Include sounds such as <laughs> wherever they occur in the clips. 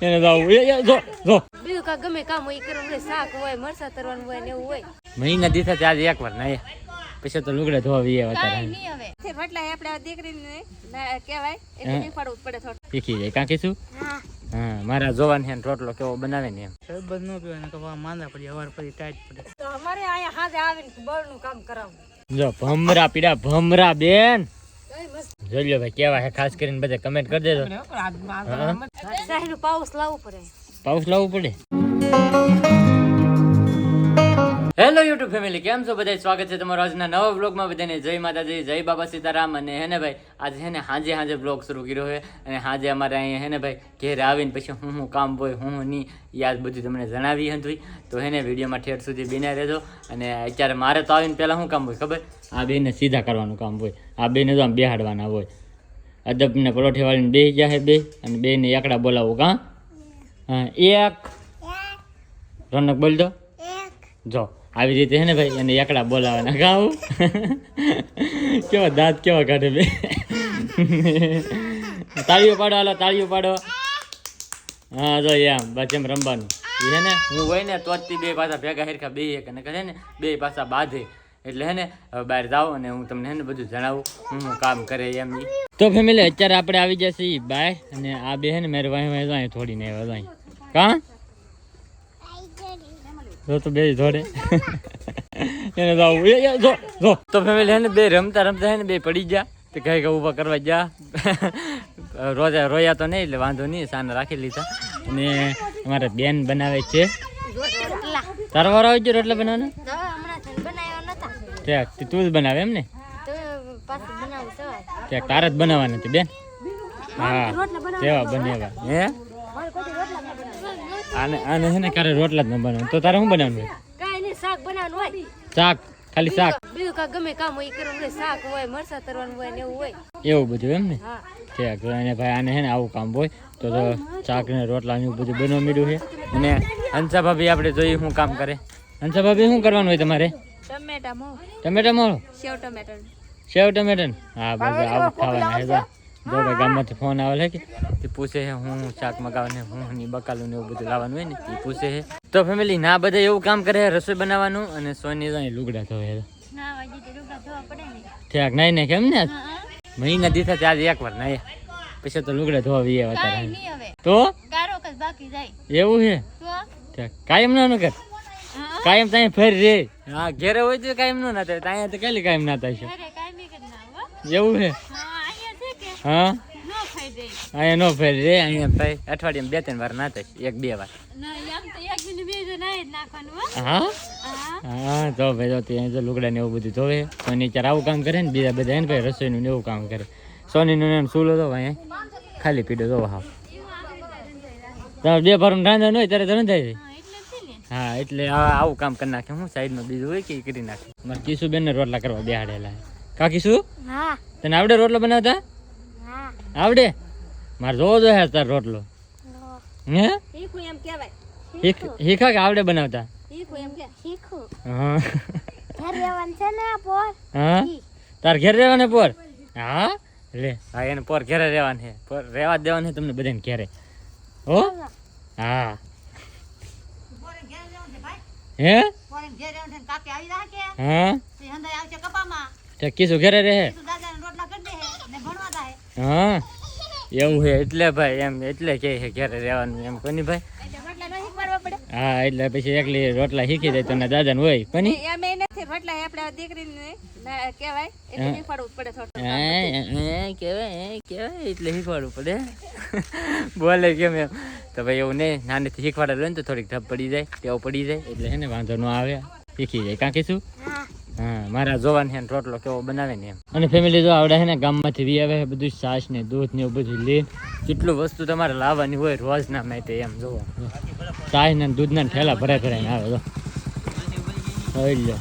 એને જાવું એ એ, જો જો. બીજું કા ગમે કામ હોય કરવું હોય શાક હોય મરસા તરવાનું હોય ને એવું હોય. મહિના દીધા ત્યાં એક વાર ના પછી તો લુગડા ધોવા વીએ અત્યારે નહીં હવે. તે ફટલા આપણે આ દીકરીને કહેવાય એટલે જ પડે થોડું શીખી જાય. કાં કીધું? હા. હા મારા જોવાન છે ને રોટલો કેવો બનાવે ને એમ. શરબત ન પીવાય ને કવા માંદા પડી હવાર પછી ટાઈટ પડે. તો અમારે અહીંયા હાથે આવીને બળનું કામ કરાવું. જો ભમરા પીડા ભમરા બેન. જોઈ લો ભાઈ કેવા છે? ખાસ કરીને બધા કમેન્ટ કરી દેજો. પાઉસ લાવવું પડે. પાઉસ લાવવું પડે? હેલો યુટ્યુબ ફેમિલી કેમ છો? બધા સ્વાગત છે તમારો આજના નવા બ્લોગમાં બધાને જય માતાજી જય બાબા સીતારામ. અને હેને ભાઈ આજે હેને હાજે હાજે બ્લોગ શરૂ કર્યો છે. અને હાજે અમારે અહીંયા હેને ભાઈ ઘેર આવીને પછી હું હું કામ હોય હું હું નહીં આજ બધું તમને જણાવી હતું તો હેને વિડીયોમાં ઠેઠ સુધી બિના રહેજો. અને અત્યારે મારે તો આવીને પહેલાં શું કામ હોય ખબર? આ બેને સીધા કરવાનું કામ હોય. આ બેને તો આમ બેહાડવાના હોય. અદબને પરોઠી વાળીને બે જાય બે અને બેને એકડા બોલાવો કાં? હા એક. રોનક બોલ દો. જો. આવી રીતે હે ને ભાઈ, એને એકડા બોલાવાના ગાવ. કેવા દાંત કેવા કાઢે બે. તાળીઓ પાડો, હાલો, તાળીઓ પાડો. હા, જો એમ, બસ એમ રમવાનું. હે ને? હું હોય ને તો બે પાછા ભેગા હેરખા, બે એક અને કહે ને, બે પાછા બાંધે. એટલે હે ને, હવે બહાર જાઓ અને હું તમને હે ને બધું જણાવું, હું કામ કરે એમ. તો ફેમિલી અત્યારે આપણે આવી જશે બાય અને આ બે હે ને, મેરે વાહી વાહી જાય થોડી ને વાહી કાં? જો તો બે જોડે. એને જાવું જો જો. તો ફેમિલી હે ને બે રમતા રમતા હે ને બે પડી ગયા. તો કઈ કઈ ઊભા કરવા ગયા. રોજા રોયા તો નહીં એટલે વાંધો નહીં સાને રાખી લીધા. અને અમારે બેન બનાવે છે. તારો વારો આવી ગયો રોટલા બનાવવાનો? તો હમણાં છે ને બનાવ્યા નતા. ત્યાં તું જ બનાવે એમ ને તો પાછું બનાવું સવાય ત્યાં તારે જ બનાવવાના હતી બેન? હા. કેવા બનેવા હે મારે કોઈ રોટલા ન બનાવવા આને આને છે ને ક્યારે રોટલા જ ન બનાવ તો તારે શું બનાવવાનું હોય? નહીં શાક બનાવવાનું હોય. શાક ખાલી શાક. બીજું કા ગમે કામ હોય ઈ કરવાનું હોય શાક હોય મરસા તરવાનું હોય ને એવું હોય. એવું બધું એમ ને? હા. ઠીક તો ભાઈ આને છે ને આવું કામ હોય તો તો શાક ને રોટલા ને એવું બધું બનવા મીડું છે. અને હંસા ભાભી આપણે જોઈએ શું કામ કરે. હંસા ભાભી શું કરવાનું હોય તમારે? ટમેટા મો ટમેટા મોળો સેવ ટમેટર સેવ ટમેટા હા બસ આવું ખાવાના હે જો ભાઈ ગામમાંથી ફોન આવે કે? તે પૂછે છે હું શાક મગાવે હું ની બકાલું ને એવું બધું લાવવાનું હોય ને તે પૂછે છે તો ફેમિલી ના બધા એવું કામ કરે રસોઈ બનાવવાનું? અને સોની જાય લુગડા ધોવે છે ના વાજી તો રૂગા ધોવા પડે ને. ઠીક નહીં ને કેમ ને? મહિના દીધા ત્યાં એક વાર નહીં. પછી તો લુગડા ધોવા વીએ નહીં તો? ગારો કસ બાકી જાય. એવું છે તો? કાયમ ના કર કાયમ ત્યાં ફેર રે. હા ઘેરે હોય તો કાયમ નો ના થાય ત્યાં તો કાલી કાયમ ના થાય છે એવું છે હા? અહીંયા નો ખાઈ દે. અહીંયા ફેર રે અહીંયા ભાઈ અઠવાડિયામાં બે ત્રણ વાર ના થાય એક બે વાર. ના ના હો. હા? તો ભાઈ તો ત્યાં લુગડા ને એવું બધું ધોવે સોની ચાર આવું કામ કરે ને બીજા બધા એને ભાઈ રસોઈનું ને એવું કામ કરે. સોનીનું ને એમ સૂલો તો ભાઈ ખાલી પીડો તો હા બે ભરું રાંધવાનું હોય ત્યારે તો થાય હા એટલે જ છે ને. હા આવું કામ કરી નાખે હું સાઈડમાં બીજું હોય કે કરી નાખે. મારે કિશુબેન ને રોટલા કરવા બેહાડેલા કાકી શું હા. તને આવડે રોટલો બનાવતા? આવડે? મારે જોવો જોઈએ તાર રોટલો. હે. શીખું કે આવડે બનાવતા? હા. ઘર રહેવાનું છે ને પોર? હા? તાર ઘેર રહેવાને પોર? હા? લે હા એને પોર ઘેરે રહેવાનું છે પોર રહેવા દેવાનું છે તમને બધાને ઘેરે. હો? હા. હે? હા? તે કીશું ઘેરે રહે. હા? એવું છે એટલે ભાઈ એમ એટલે કે છે ઘેરે રહેવાનું એમ. કોની ભાઈ? હા એટલે પછી એકલી રોટલા શીખી જાય તને દાદા ને હોય કોની? એમ એ નથી રોટલા આપણે દીકરીને કહેવાય એટલે શીખવાડવું પડે થોડું કેવાય કેવાય એટલે શીખવાડવું પડે. બોલે કેમ એમ? તો ભાઈ એવું નહીં નાનીથી શીખવાડેલું ને તો થોડીક ધપ પડી જાય ટેવ પડી જાય એટલે હે ને વાંધો ન આવે. શીખી જાય. કાં કીશું હા મારા જોવાન છે રોટલો કેવો બનાવે ને એમ. અને ફેમિલી જો આવડે છે ને ગામમાંથી વી આવે બધું છાશ ને દૂધ ને એવું બધું લે. જેટલું વસ્તુ તમારે લાવવાની હોય રોજ ના માટે એમ જોવો. ચાય ને દૂધના ને ઠેલા ભરાય ભરાઈને આવે તો. એટલે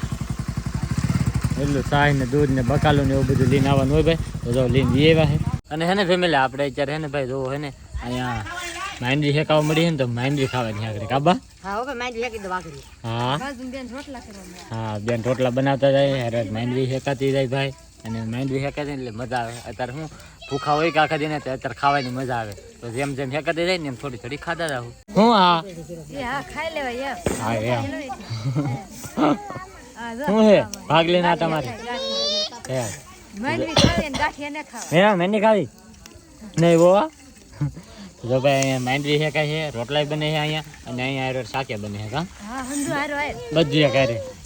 એટલું ચાય ને દૂધ ને બકાલું ને એવું બધું લઈને આવવાનું હોય ભાઈ. તો જો લઈને વી આવ્યા છે. અને હે ને ફેમિલી આપણે અત્યારે હે ને ભાઈ જોવો હે ને અહીંયા માંડવી શેકાવા મળી છે ને તો માંડવી ખાવાની આગળ. કાબા? હા હવે મારી શેકી દો કરી હા. બેન રોટલા કરવા હા બેન રોટલા બનાવતા જાય હેરાજ માંડવી શેકાતી જાય ભાઈ. અને માંડવી શેકાતી એટલે મજા આવે. અત્યારે હું ભૂખા હોય કે આખા દિને અત્યારે ખાવાની મજા આવે. તો જેમ જેમ શેકાતી જાય ને એમ થોડી થોડી ખાતા રહું. હું હા હા ખાઈ લેવાય. હા એમ <laughs> શું હે? ભાગ લેના તમારે? હે. માંડવી ખાવી ને ગાંઠિયા ને ખાવી. હે મેંદી ખાવી? નહીં બો જો ભાઈ અહીંયા માંડવી છે કાંઈ છે રોટલા બને છે અહીંયા અને અહીંયા આરો શાકે બને છે કા? હા બધું એક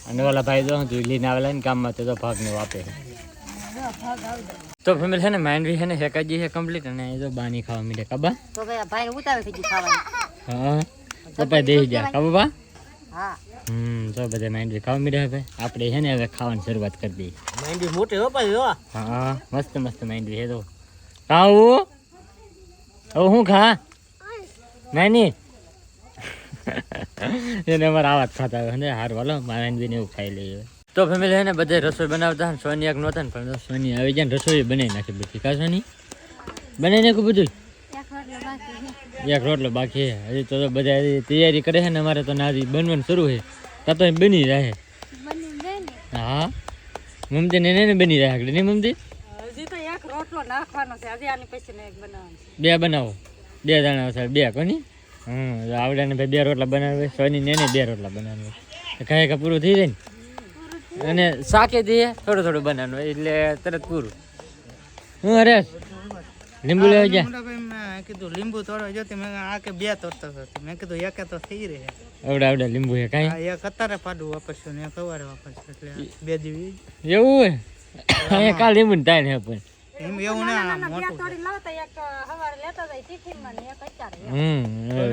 અને ઓલા ભાઈ જો તું લઈને આવેલા ને કામમાં તો ભાગ ને વાપે તો ફેમિલી છે ને માંડવી છે ને હેકાજી છે કમ્પ્લીટ અને જો બાની ખાવા મીડે કબા તો ભાઈ ભાઈ ઉતાવે થઈ ખાવાની. હા તો ભાઈ દેહી જા કબા હા. હમ તો બધા માંડવી ખાવા મીડે હવે આપણે છે ને હવે ખાવાની શરૂઆત કરી દઈએ. માંડવી મોટી હો પાછી હા. મસ્ત મસ્ત માંડવી છે તો ખાવું હવે હું ખા? નાની એને અમારે આવા જ ખાતા હોય ને હાર વાલો મારા ને એવું ખાઈ લઈએ. તો ફેમિલી હે ને બધે રસોઈ બનાવતા ને નહોતા ને પણ સોની આવી જાય ને રસોઈ બનાવી નાખી બધી. કા સોની? બનાવી નાખ્યું બધું એક રોટલો બાકી છે. હજી તો બધા તૈયારી કરે છે ને અમારે તો નાજી બનવાનું શરૂ છે. ત્યાં તો બની રહે. હા. મમતી ને બની રહ્યા નહીં મમતી? તો એક રોટલો નાખવાનો છે. આજે આની પછી ને એક બનાવવાનો બે બનાવો. બે જણા સર બે કોની હમ તો આવડે ને ભાઈ બે રોટલા બનાવે. સોની ને બે રોટલા બનાવે. કાંઈ કાંઈ પૂરું થઈ જાય ને? અને શાકે દઈએ થોડું થોડું બનાવવાનું. એટલે તરત પૂરું. હું અરે લીંબુ લેવા જા કીધું લીંબુ તોડો જો તે મેં આ કે બે તોડતો હતો. મેં કીધું એકે તો થઈ રહે. આવડે આવડે લીંબુ છે કાંઈ? એક અત્યારે પાડું વાપરશું ને એક સવારે વાપરશું. એટલે બે દિવસ એવું હોય? કાલ લીંબુ ને તાય ને પણ. એમ એવું ના મોટું છે. લાવતા એક સવારે લેતા જાય ટિફિનમાં ને એક અત્યારે હમ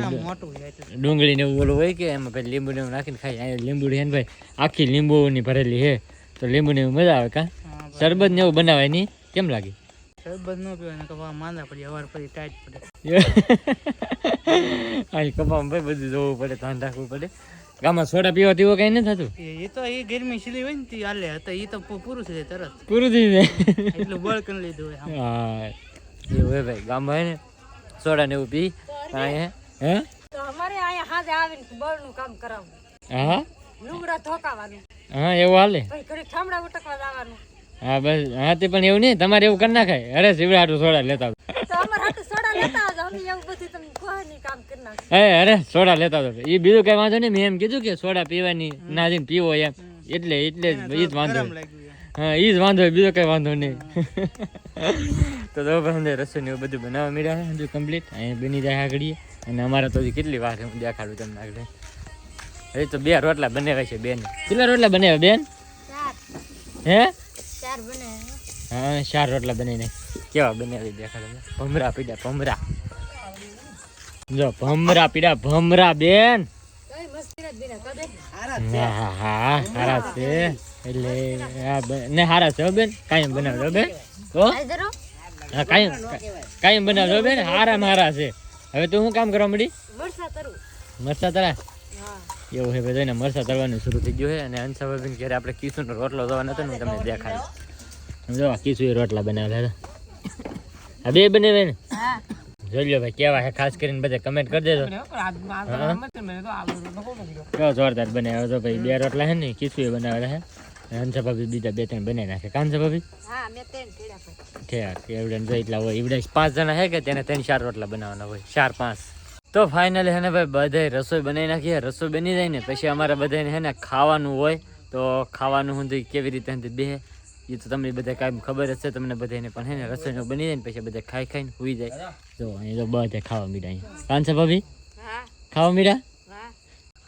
આ મોટું છે એટલે. ડુંગળી ને એવું ઓલું હોય કે એમાં પછી લીંબુ ને એવું નાખીને ખાઈ અહીંયા લીંબુ છે ને ભાઈ આખી લીંબુ ની ભરેલી છે. તો લીંબુ ને એવું મજા આવે કા? હા, શરબત ને એવું બનાવાય નહીં. કેમ લાગે? શરબત ન પીવાય ને માંદા પડી અવાર પછી ટાઈટ પડે. <laughs> અહીં કપામાં ભાઈ બધું જોવું પડે ધ્યાન રાખવું પડે. ગામમાં સોડા પીવા તેવો કઈ નથી થતું? એ એ તો એ ગરમી સીલી હોય ને તે હાલે હતા એ તો પૂરું થઈ જાય તરત. પૂરું થઈ જાય એટલું બળ કરી લીધું હોય હા. એવું હોય ભાઈ ગામમાં હે ને સોડા ને એવું પી અહીંયા હે તો અમારે અહીંયા હાજે આવીને બળનું કામ કરાવવું. હા લુગડા ધોકાવાનું. હા એવું હાલે? પછી ઘડી ઠામડા ઉટકવા જવાનું. હા બસ હા તે પણ એવું નહીં તમારે એવું કરી નાખાય. અરે શિવરાટું સોડા લેતા એ અરે સોડા લેતા હતો એ બીજું કઈ વાંધો નહીં મેં એમ કીધું કે સોડા પીવાની ના જઈને પીવો એમ. એટલે એટલે જ ઈ જ વાંધો હા ઈ જ વાંધો બીજો કઈ વાંધો નહીં. <laughs> તો તો ભાઈ રસોઈ ને એવું બધું બનાવવા મળ્યા હજુ કમ્પ્લીટ અહીંયા બની જાય આગળ અને અમારે તો કેટલી વાર હું દેખાડું તમને આગળ. હવે તો બે રોટલા બનાવ્યા છે બેન. કેટલા રોટલા બનાવ્યા બેન? હે? ચાર બને હા. ચાર રોટલા બનાવીને કેવા બનાવી દેખાડો ભમરા પીડા ભમરા. જો ભમરા પીડા ભમરા બેન. હા હા હારા છે. એટલે ને હારા છે બેન. કાયમ બનાવજો બેન. તો હા કાયમ કાયમ બનાવજો બેન. હારા હારા છે. હવે તું શું કામ કરવા મળી મરસા તરું. મરસા તરા? હા. એવું છે ભાઈ મરસા તરવાનું શરૂ થઈ ગયું છે અને ભાભીને ઘરે આપણે કીસુનો રોટલો થવાનો હતો ને તમને દેખાડું જો કીસુ એ રોટલા બનાવેલા હતા. આ બે બનાવે ને જોઈ લો ભાઈ કેવા છે ખાસ કરીને બધા કમેન્ટ કરી દેજો. કેવો જોરદાર બનાવ્યો તો ભાઈ બે રોટલા છે ને કીસુ એ બનાવેલા છે. હંસા ભાભી બીજા બે ત્રણ બનાવી નાખે. કાંસા ભાભી? ઠેક એવડે જો એટલા હોય. એવડે પાંચ જણા છે કે તેને ત્રણ ચાર રોટલા બનાવવાના હોય? ચાર પાંચ. તો ફાઇનલી હે ને ભાઈ બધાય રસોઈ બનાવી નાખીએ રસોઈ બની જાય ને પછી અમારે બધાને હે ને ખાવાનું હોય તો ખાવાનું હું કેવી રીતે હું બેહે. એ તો તમને બધા કાંઈ ખબર હશે તમને બધાને પણ હે ને રસોઈનું બની જાય ને પછી બધા ખાઈ ખાઈને સુઈ જાય. જો અહીં તો બધા ખાવા મીડા અહીંયા. કાંચા ભાભી? ખાવા મીડા હા.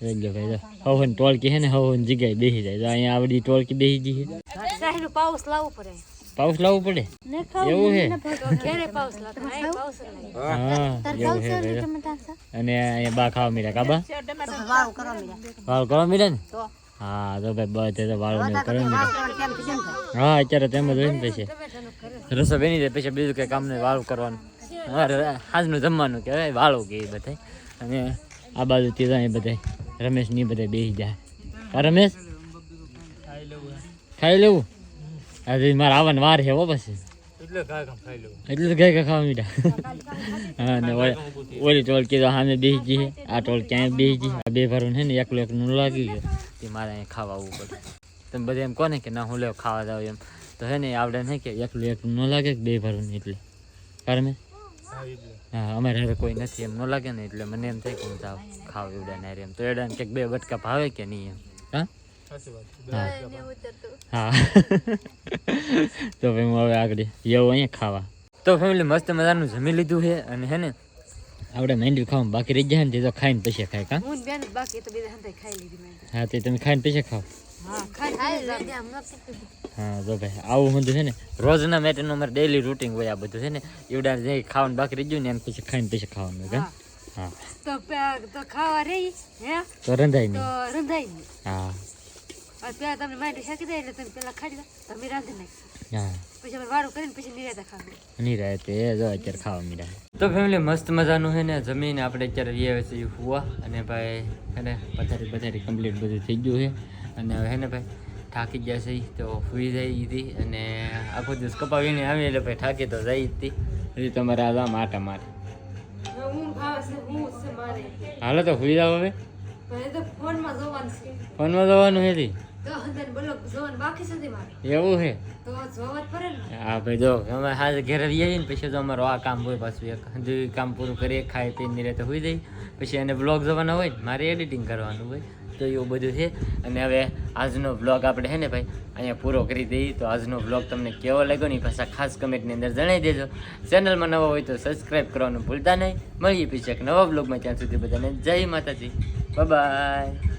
ભાઈ હવન ટોળકી હે ને હવન જગ્યાએ બેસી જાય. તો અહીંયા આવડી ટોળકી બેસી જઈ પાઉસ લાવવું પડે. પાઉસ લાવવું પડે? એવું છે લાવી? અને અહીંયા બા ખાવા મીરા કાબા વાળ કરવા મીરા ને? હા તો ભાઈ બધે તો વાળો ને કરવા મીડા હા અત્યારે તેમ જ હોય ને પછી. રસો બેની જાય પછી બીજું કઈ કામ નહીં વાળું કરવાનું સાંજનું જમવાનું કહેવાય વાળું કે બધા અને આ બાજુ તે જાય બધા રમેશની બધા બેસી જાય. હા રમેશ? ખાઈ લેવું. આજે મારે આવવાની વાર છે હો પછી. એટલે ગઈ ખાવા મીઠા હા ને ઓલી ઓલી ટોળકી તો સામે બેસી ગઈ આ ટોળ ક્યાંય બેસી ગઈ આ બે ભરું છે ને એકલું એકનું લાગી ગયું. તે મારે અહીં ખાવા આવવું પડે. તમે બધા એમ કહો ને કે ના હું લેવ ખાવા જાવ એમ. તો હે ને આવડે નહીં કે એકલું એકલું ન લાગે કે બે ભરું એટલે. કારમે હા અમારે હવે કોઈ નથી એમ ન લાગે ને એટલે મને એમ થાય કે હું ખાવ એવડા ને એમ. તો એડા ક્યાંક બે બટકા ભાવે કે નહીં એમ? હા? હા. ને ઉતરતું હા. તો ભાઈ હું હવે આગળ એવું અહીંયા ખાવા. તો ફેમિલી મસ્ત મજાનું જમી લીધું છે અને હે ને? આપણે મેંડી ખાવાનું બાકી રહી જાય ને તે તો ખાઈને પછી ખાય કા? હું બેન બાકી તો બીજા હંતાઈ ખાઈ લીધી મેં. હા તે તમે ખાઈને પછી ખાવ હા ખાઈ હા તો ભાઈ આવું હું છે ને રોજના મેટરનું અમારે ડેલી રૂટિન હોય આ બધું છે ને એવડા જે ખાવાનું બાકી રહી ગયું ને એને પછી ખાઈને પછી ખાવાનું કા? હા. તો તો ખાવા રહી હે? તો રંધાય તો નહીં રંધાઈ નહીં. હા. પેલા તમને માંડી શાકી દે એટલે તમે પેલા ખાઈ લો. તમે રાંધી નાખી હા. પછી અમે વારું કરીને પછી નિરાતે ખાવું નહીં જો અત્યારે ખાવા મીરા તો ફેમિલી મસ્ત મજાનું છે ને જમીને આપણે અત્યારે રહીએ છીએ હુવા. અને ભાઈ એને પથારી પથારી કમ્પ્લીટ બધું થઈ ગયું છે. અને હવે હે ને ભાઈ થાકી ગયા છે તો સુઈ જાય હતી. અને આખો દિવસ કપાવીને આવી એટલે ભાઈ થાકી તો જાય જ હતી. હજી તમારે આ માટા મારે. હું ખાવા છે હું છે મારે. હાલો તો સુઈ જાવ હવે. ફોનમાં જોવાનું છે. એવું છે હા? ભાઈ જો અમે હાજર ઘરે રહીએ ને પછી તો અમારું આ કામ હોય પાછું એક હજુ કામ પૂરું કરીએ ખાઈ પીને રહે તો હોઈ જાય પછી એને બ્લોગ જવાના હોય ને મારે એડિટિંગ કરવાનું હોય તો એવું બધું છે. અને હવે આજનો બ્લોગ આપણે છે ને ભાઈ અહીંયા પૂરો કરી દઈએ. તો આજનો બ્લોગ તમને કેવો લાગ્યો ને પાછા ખાસ કમેન્ટની અંદર જણાવી દેજો. ચેનલમાં નવા હોય તો સબસ્ક્રાઈબ કરવાનું ભૂલતા નહીં. મળીએ પછી એક નવા બ્લોગમાં ત્યાં સુધી બધાને જય માતાજી. બાય